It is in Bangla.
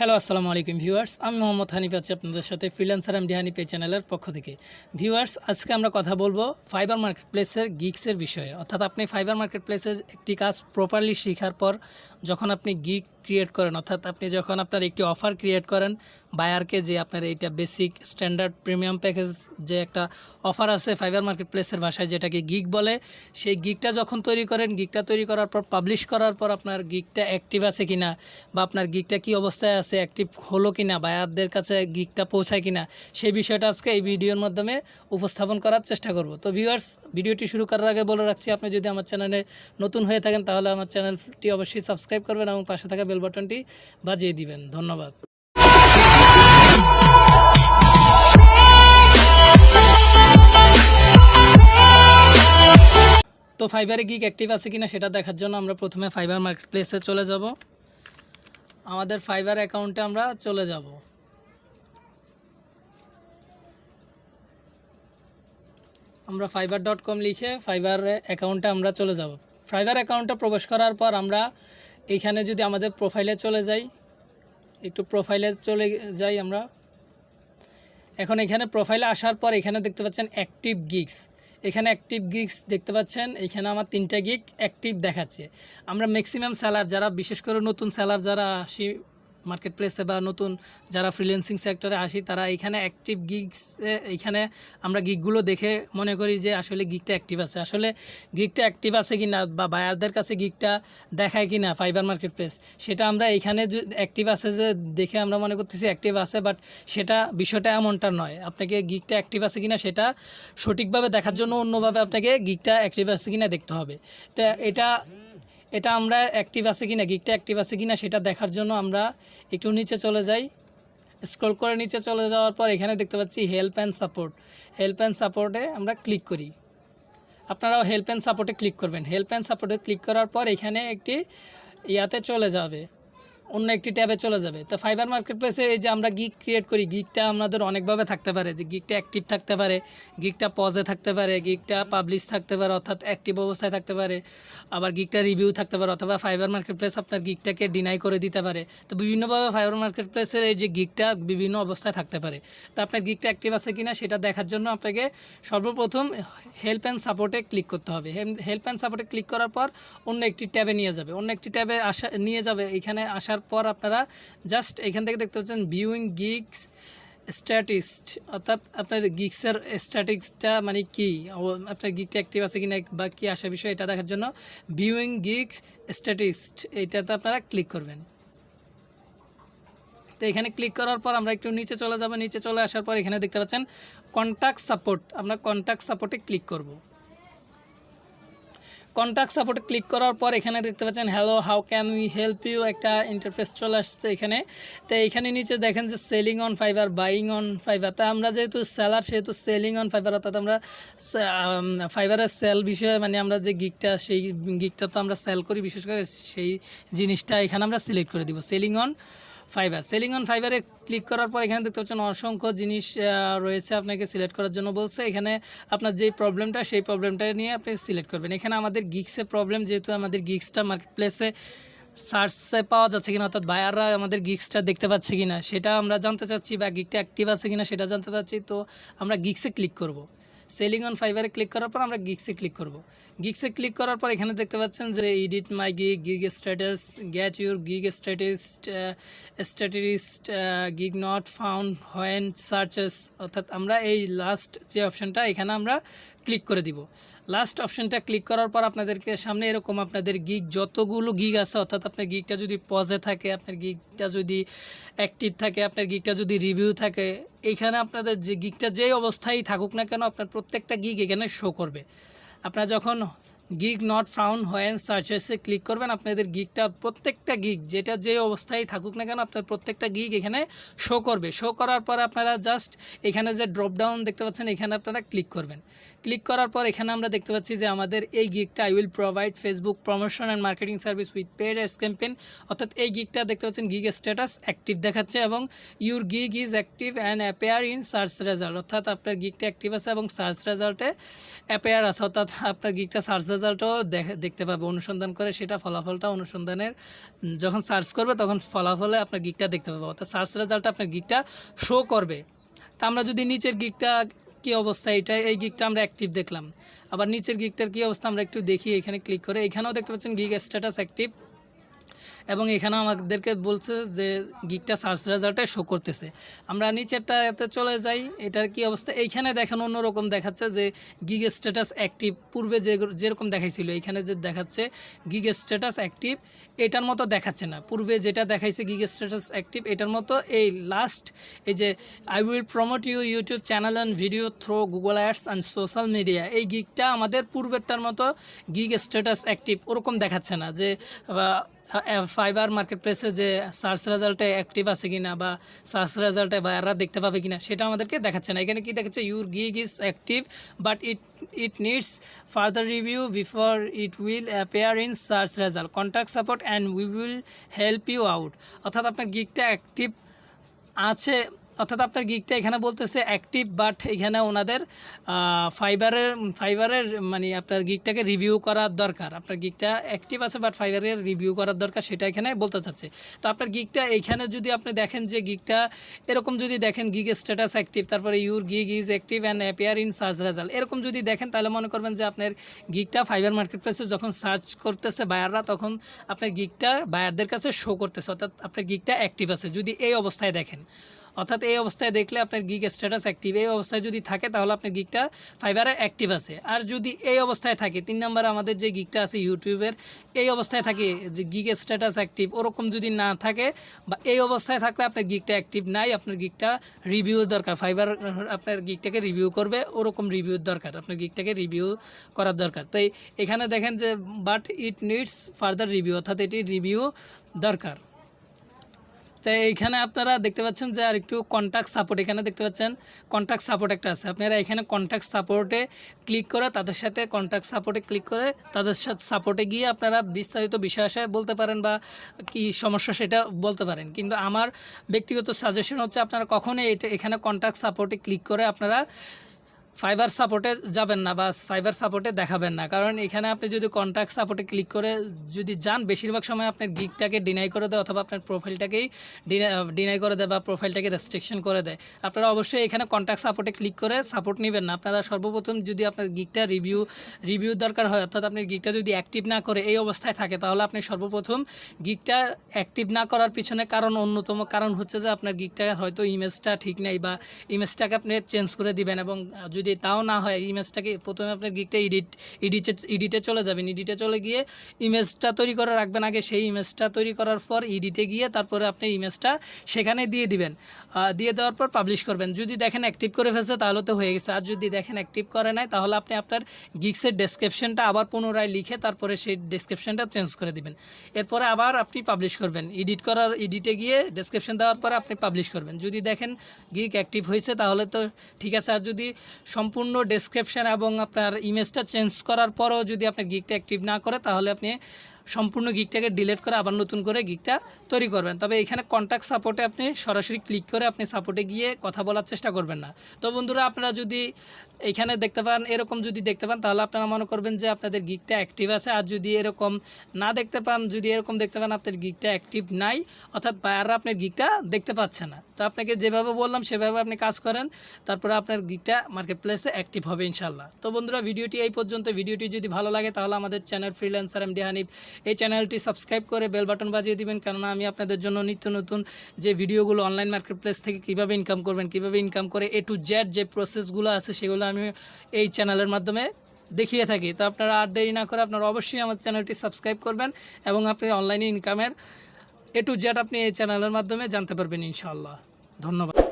হ্যালো আসসালামু আলাইকুম ভিউয়ার্স আমি মোহাম্মদ হানিফ আছি আপনাদের সাথে ফ্রিল্যান্সার এমডি হানিফ এই চ্যানেলের পক্ষ থেকে। ভিউয়ার্স আজকে আমরা কথা বলব ফাইবার মার্কেট প্লেসের গিগসের বিষয়ে। অর্থাৎ আপনি ফাইবার মার্কেট প্লেসের একটি কাজ প্রপারলি শেখার পর, যখন আপনি গিগ ক্রিয়েট করেন। অর্থাৎ আপনি যখন আপনার একটি অফার ক্রিয়েট করেন বায়ারকে যে আপনার এইটা বেসিক স্ট্যান্ডার্ড প্রিমিয়াম প্যাকেজ যে একটা অফার আছে ফাইবার মার্কেট প্লেসের ভাষায় যেটাকে গিগ বলে, সেই গিগটা যখন তৈরি করেন গিগটা তৈরি করার পর পাবলিশ করার পর আপনার গিগটা অ্যাক্টিভ আছে কিনা, বা আপনার গিগটা কি অবস্থায় আছে অ্যাক্টিভ হলো কিনা বায়ারদের কাছে গিগটা পৌঁছায় কিনা, সেই বিষয়টা আজকে এই ভিডিওর মাধ্যমে উপস্থাপন করার চেষ্টা করব। তো ভিউয়ার্স ভিডিওটি শুরু করার আগে বলে রাখছি, আপনি যদি আমার চ্যানেলে নতুন হয়ে থাকেন, তাহলে আমার চ্যানেলটি অবশ্যই সাবস্ক্রাইব করবেন এবং পাশে থাকা বাটনটি বাজিয়ে দিবেন। ধন্যবাদ। তো ফাইবারে গিগ অ্যাক্টিভ আছে কিনা সেটা দেখার জন্য আমরা প্রথমে ফাইবার মার্কেট প্লেসে চলে যাব। আমাদের ফাইবার অ্যাকাউন্টে আমরা চলে যাব। আমরা ফাইবার ডট কম লিখে ফাইবার অ্যাকাউন্টে আমরা চলে যাব। ফাইবার অ্যাকাউন্টে প্রবেশ করার পর আমরা এইখানে যদি আমাদের প্রোফাইলে চলে যাই, একটু প্রোফাইলে চলে যাই আমরা। এখন এখানে প্রোফাইলে আসার পর এখানে দেখতে পাচ্ছেন অ্যাক্টিভ গিগস এখানে অ্যাক্টিভ গিগস দেখতে পাচ্ছেন, এখানে আমার তিনটা গিগ অ্যাক্টিভ দেখাচ্ছে। আমরা ম্যাক্সিমাম স্যালার যারা, বিশেষ করে নতুন স্যালার যারা আসি মার্কেট প্লেসে বা নতুন যারা ফ্রিল্যান্সিং সেক্টরে আসি, তারা এখানে অ্যাক্টিভ গিগস এখানে আমরা গিগগুলো দেখে মনে করি যে আসলে গিগটা অ্যাক্টিভ আছে। আসলে গিগটা অ্যাক্টিভ আছে কি না বা বায়ারদের কাছে গিগটা দেখায় কি না ফাইবার মার্কেট প্লেস সেটা আমরা এখানে অ্যাক্টিভ আছে যে দেখে আমরা মনে করতেছি অ্যাক্টিভ আছে বাট সেটা বিষয়টা এমনটা নয়। আপনাকে গিগটা অ্যাক্টিভ আছে কিনা সেটা সঠিকভাবে দেখার জন্য অন্যভাবে আপনাকে গিগটা অ্যাক্টিভ আছে কিনা দেখতে হবে। তো এটা এটা আমরা অ্যাক্টিভ আছে কি না গিকটা অ্যাক্টিভ আছে কি না সেটা দেখার জন্য আমরা একটু নিচে চলে যাই। স্ক্রল করে নিচে চলে যাওয়ার পর এখানে দেখতে পাচ্ছি help and support help and সাপোর্টে আমরা ক্লিক করি। আপনারাও হেল্প অ্যান্ড সাপোর্টে ক্লিক করবেন। হেল্প অ্যান্ড সাপোর্টে ক্লিক করার পর এখানে একটি ইয়াতে চলে যাবে। অন্য একটি ট্যাবে চলে যাবে। তো ফাইবার মার্কেট প্লেসে এই যে আমরা গিগ ক্রিয়েট করি গিগটা আমাদের অনেকভাবে থাকতে পারে যে গিগটা অ্যাক্টিভ থাকতে পারে গিগটা পজে থাকতে পারে গিগটা পাবলিশ থাকতে পারে, অর্থাৎ অ্যাক্টিভ অবস্থায় থাকতে পারে, আবার গিগটা রিভিউ থাকতে পারে, অথবা ফাইবার মার্কেট প্লেস আপনার গিগটাকে ডিনাই করে দিতে পারে। তো বিভিন্নভাবে ফাইবার মার্কেট প্লেসের এই যে গিগটা বিভিন্ন অবস্থায় থাকতে পারে। তো আপনার গিগটা অ্যাক্টিভ আছে কিনা সেটা দেখার জন্য আপনাকে সর্বপ্রথম হেল্প অ্যান্ড সাপোর্টে ক্লিক করতে হবে। হেল্প অ্যান্ড সাপোর্টে ক্লিক করার পর অন্য একটি ট্যাবে নিয়ে যাবে। অন্য একটি ট্যাবে আসা নিয়ে যাবে। এখানে আসার পর আপনারা জাস্ট এখান থেকে দেখতে পাচ্ছেন ভিউইং গিগস স্ট্যাটিস্ট অর্থাৎ আপনার গিগসের স্ট্যাটিক্সটা মানে কি? আপনার গিগটা অ্যাক্টিভ আছে কিনা বা কী আসা বিষয় এটা দেখার জন্য ভিউইং গিগস স্ট্যাটিস্ট এইটাতে আপনারা ক্লিক করবেন। তো এখানে ক্লিক করার পর আমরা একটু নিচে চলে যাব। নিচে চলে আসার পর এখানে দেখতে পাচ্ছেন কন্ট্যাক্ট সাপোর্ট আমরা কন্ট্যাক্ট সাপোর্টে ক্লিক করব। কন্ট্যাক্ট সাপোর্টে ক্লিক করার পর এখানে দেখতে পাচ্ছেন hello how can we help you একটা ইন্টারফেস চলে আসছে এখানে। তো এখানে নিচে দেখেন যে selling on Fiverr buying on Fiverr তা আমরা যেহেতু সেলার সেহেতু সেলিং অন ফাইবার অর্থাৎ আমরা ফাইবারের সেল বিষয়ে মানে আমরা যে গিকটা সেই গিকটা তো আমরা সেল করি, বিশেষ করে সেই জিনিসটা এখানে আমরা সিলেক্ট করে দিব। Selling on Fiverr selling on ফাইবারে ক্লিক করার পর এখানে দেখতে পাচ্ছেন অসংখ্য জিনিস রয়েছে আপনাকে সিলেক্ট করার জন্য বলছে। এখানে আপনার যেই প্রবলেমটা সেই প্রবলেমটা নিয়ে আপনি সিলেক্ট করবেন। এখানে আমাদের গিক্সের প্রবলেম যেহেতু আমাদের গিক্সটা মার্কেট প্লেসে সার্চে পাওয়া যাচ্ছে কিনা, অর্থাৎ বায়াররা আমাদের গিক্সটা দেখতে পাচ্ছে কিনা, সেটা আমরা জানতে চাচ্ছি বা গিকটা অ্যাক্টিভ আছে কিনা, সেটা জানতে চাচ্ছি। তো আমরা গিক্সে ক্লিক করব। সেলিং অন ফাইবারে ক্লিক করার পর আমরা গিক্সে ক্লিক করব। গিক্সে ক্লিক করার পর এখানে দেখতে পাচ্ছেন যে edit my gig gig status get your gig status status gig not found when searches. অর্থাৎ আমরা এই লাস্ট যে অপশানটা, এখানে আমরা ক্লিক করে দিব। লাস্ট অপশনটা ক্লিক করার পর আপনাদেরকে সামনে এরকম আপনাদের গিগ যতগুলো গিগ আছে, অর্থাৎ আপনার গিগটা যদি পজে থাকে, আপনার গিগটা যদি অ্যাক্টিভ থাকে, আপনার গিগটা যদি রিভিউ থাকে এইখানে আপনাদের যে গিগটা যেই অবস্থায় থাকুক না কেন, আপনার প্রত্যেকটা গিগ এখানে শো করবে। আপনার যখন গিগ নট ফাউন্ড হোয়েন সার্চেসে ক্লিক করবেন। আপনাদের গিগটা প্রত্যেকটা গিগ যেটা যে অবস্থায় থাকুক না কেন, আপনার প্রত্যেকটা গিগ এখানে শো করবে। শো করার পর আপনারা জাস্ট এখানে যে ড্রপ ডাউন দেখতে পাচ্ছেন, এখানে আপনারা ক্লিক করবেন। ক্লিক করার পর এখানে আমরা দেখতে পাচ্ছি যে আমাদের এই গিগটা I will provide Facebook promotion and marketing service with paid ads campaign অর্থাৎ এই গিগটা দেখতে পাচ্ছেন গিগ স্ট্যাটাস অ্যাক্টিভ দেখাচ্ছে এবং your gig is active and appear in search result অর্থাৎ আপনার গিগটা অ্যাক্টিভ আছে এবং সার্চ রেজাল্টে অ্যাপেয়ার আছে। অর্থাৎ আপনার গিগটা সার্চ রেজাল্টও দেখতে পাবে, অনুসন্ধান করে সেটা ফলাফলটা অনুসন্ধানের যখন সার্চ করবে তখন ফলাফলে আপনার গিকটা দেখতে পাবে। অর্থাৎ সার্চ রেজাল্টটা আপনার গিকটা শো করবে। তা আমরা যদি নিচের গিকটা কি অবস্থা এটা এই গিকটা আমরা অ্যাক্টিভ দেখলাম। আবার নিচের গিকটার কি অবস্থা আমরা একটু দেখি, এখানে ক্লিক করে। এখানেও দেখতে পাচ্ছেন গিক স্ট্যাটাস অ্যাক্টিভ এবং এখানে আমাদেরকে বলছে যে গিকটা সার্চ রেজাল্টে শো করতেছে। আমরা নিচেরটা এতে চলে যাই, এটার কি অবস্থা? এইখানে দেখেন অন্যরকম দেখাচ্ছে যে গিগ স্ট্যাটাস অ্যাক্টিভ পূর্বে যে যেরকম দেখাইছিল, এখানে যে দেখাচ্ছে গিগ স্ট্যাটাস অ্যাক্টিভ এটার মতো দেখাচ্ছে না। পূর্বে যেটা দেখাইছে গিগ স্ট্যাটাস অ্যাক্টিভ এটার মতো এই লাস্ট এই যে I will promote you YouTube channel and video through Google ads and social media এই গিগটা আমাদের পূর্বেরটার মতো গিগ স্ট্যাটাস অ্যাক্টিভ ওরকম দেখাচ্ছে না যে ফাইবার মার্কেট প্লেসে যে সার্চ রেজাল্টে অ্যাক্টিভ আছে কিনা বা সার্চ রেজাল্টে বা এরা দেখতে পাবে কিনা, সেটা আমাদেরকে দেখাচ্ছে না। এখানে কি দেখাচ্ছে? Your gig is active but it it needs further review before it will appear in search result contact support and we will help you out অর্থাৎ আপনার গিগটা অ্যাক্টিভ আছে অর্থাৎ আপনার গিকটা এখানে বলতেছে অ্যাক্টিভ বাট এখানে ওনাদের ফাইবারের ফাইবারের মানে আপনার গিকটাকে রিভিউ করার দরকার। আপনার গিকটা অ্যাক্টিভ আছে বাট ফাইবারের রিভিউ করার দরকার, সেটা এখানে বলতে চাচ্ছে। তো আপনার গিকটা এইখানে যদি আপনি দেখেন যে গিকটা এরকম যদি দেখেন গিগ স্ট্যাটাস অ্যাক্টিভ তারপরে your gig is active and appear in search result এরকম যদি দেখেন, তাহলে মনে করবেন যে আপনার গিকটা ফাইবার মার্কেট প্লেসে যখন সার্চ করতেছে বায়াররা তখন আপনার গিকটা বায়ারদের কাছে শো করতেছে, অর্থাৎ আপনার গিকটা অ্যাক্টিভ আছে, যদি এই অবস্থায় দেখেন। অর্থাৎ এই অবস্থায় দেখলে আপনার গিগ স্ট্যাটাস অ্যাক্টিভ এই অবস্থায় যদি থাকে, তাহলে আপনার গিগটা ফাইবারে অ্যাক্টিভ আছে। আর যদি এই অবস্থায় থাকে, তিন নম্বরে আমাদের যে গিগটা আছে ইউটিউবের, এই অবস্থায় থাকে যে গিগ স্ট্যাটাস অ্যাক্টিভ ওরকম যদি না থাকে বা এই অবস্থায় থাকলে আপনার গিগটা অ্যাক্টিভ নাই, আপনার গিগটা রিভিউ দরকার। ফাইবার আপনার গিগটাকে রিভিউ করবে, ওরকম রিভিউর দরকার, আপনার গিগটাকে রিভিউ করার দরকার। তাই এখানে দেখেন যে but it needs further review অর্থাৎ এটি রিভিউ দরকার। তো এইখানে আপনারা দেখতে পাচ্ছেন যে আর একটু কন্ট্যাক্ট সাপোর্ট এখানে দেখতে পাচ্ছেন। কন্ট্যাক্ট সাপোর্ট একটা আছে। আপনারা এখানে কন্ট্যাক্ট সাপোর্টে ক্লিক করে তাদের সাথে কন্ট্যাক্ট সাপোর্টে ক্লিক করে তাদের সাথে সাপোর্টে গিয়ে আপনারা বিস্তারিত বিষয় আশায় বলতে পারেন বা কি সমস্যা সেটা বলতে পারেন। কিন্তু আমার ব্যক্তিগত সাজেশন হচ্ছে আপনারা কখনোই এটা এখানে কন্ট্যাক্ট সাপোর্টে ক্লিক করে আপনারা ফাইবার সাপোর্টে যাবেন না বা ফাইবার সাপোর্টে দেখাবেন না। কারণ এখানে আপনি যদি কন্ট্যাক্ট সাপোর্টে ক্লিক করে যদি যান, বেশিরভাগ সময় আপনার গিকটাকে ডিনাই করে দেয় অথবা আপনার প্রোফাইলটাকেই ডিনাই করে দেয় বা প্রোফাইলটাকে রেস্ট্রিকশন করে দেয়। আপনারা অবশ্যই এখানে কন্ট্যাক্ট সাপোর্টে ক্লিক করে সাপোর্ট নেবেন না। আপনারা সর্বপ্রথম যদি আপনার গিকটা রিভিউ রিভিউ দরকার হয়, অর্থাৎ আপনার গিকটা যদি অ্যাক্টিভ না করে এই অবস্থায় থাকে, তাহলে আপনি সর্বপ্রথম গিকটা অ্যাক্টিভ না করার পিছনে কারণ অন্যতম কারণ হচ্ছে যে আপনার গিকটা হয়তো ইমেজটা ঠিক নেই বা ইমেজটাকে আপনি চেঞ্জ করে দিবেন এবং যদি তাও না হয় ইমেজটাকে প্রথমে আপনার গিকটা এডিট এডিটে এডিটে চলে যাবেন। এডিটে চলে গিয়ে ইমেজটা তৈরি করে রাখবেন আগে। সেই ইমেজটা তৈরি করার পর এডিটে গিয়ে তারপরে আপনি ইমেজটা সেখানে দিয়ে দিবেন। দিয়ে দেওয়ার পর পাবলিশ করবেন। যদি দেখেন অ্যাক্টিভ করে ফেলছে, তাহলে তো হয়ে গেছে। আর যদি দেখেন অ্যাক্টিভ করে নাই, তাহলে আপনি আপনার গিক্সের ডেসক্রিপশনটা আবার পুনরায় লিখে তারপরে সেই ডেসক্রিপশনটা চেঞ্জ করে দিবেন। এরপরে আবার আপনি পাবলিশ করবেন। এডিট করার এডিটে গিয়ে ডেসক্রিপশন দেওয়ার পরে আপনি পাবলিশ করবেন। যদি দেখেন গিক অ্যাক্টিভ হয়েছে, তাহলে তো ঠিক আছে। আর যদি সম্পূর্ণ ডেসক্রিপশন এবং আপনার ইমেজটা চেঞ্জ করার পরেও যদি আপনার গিকটা অ্যাক্টিভ না করে, তাহলে আপনি সম্পূর্ণ গিকটাকে ডিলেট করে আবার নতুন করে গিকটা তৈরি করবেন। তবে এখানে কন্ট্যাক্ট সাপোর্টে আপনি সরাসরি ক্লিক করে আপনি সাপোর্টে গিয়ে কথা বলার চেষ্টা করবেন না। তো বন্ধুরা, আপনারা যদি এখানে দেখতে পান, এরকম যদি দেখতে পান, তাহলে আপনারা মনে করবেন যে আপনাদের গিকটা অ্যাক্টিভ আছে। আর যদি এরকম না দেখতে পান, যদি এরকম দেখতে পান আপনার গিকটা অ্যাক্টিভ নাই, অর্থাৎ বায়াররা আপনার গিকটা দেখতে পাচ্ছে না। তো আপনাকে যেভাবে বললাম, সেভাবে আপনি কাজ করেন। তারপরে আপনার গিকটা মার্কেট প্লেসে অ্যাক্টিভ হবে ইনশাল্লাহ তো বন্ধুরা, ভিডিওটি এই পর্যন্ত। ভিডিওটি যদি ভালো লাগে, তাহলে আমাদের চ্যানেল ফ্রিল্যান্সার এমডি হানিফ এই চ্যানেলটি সাবস্ক্রাইব করে বেল বাটন বাজিয়ে দিবেন। কেননা আমি আপনাদের জন্য নিত্য নতুন যে ভিডিওগুলো অনলাইন মার্কেট প্লেস থেকে কীভাবে ইনকাম করবেন, কীভাবে ইনকাম করে এ টু জেড যে প্রসেসগুলো আছে, সেগুলো আমি এই চ্যানেলের মাধ্যমে দেখিয়ে থাকি। তো আপনারা আর দেরি না করে আপনারা অবশ্যই আমার চ্যানেলটি সাবস্ক্রাইব করবেন এবং আপনি অনলাইনে ইনকামের এ টু জেড আপনি এই চ্যানেলের মাধ্যমে জানতে পারবেন ইনশাআল্লাহ। ধন্যবাদ।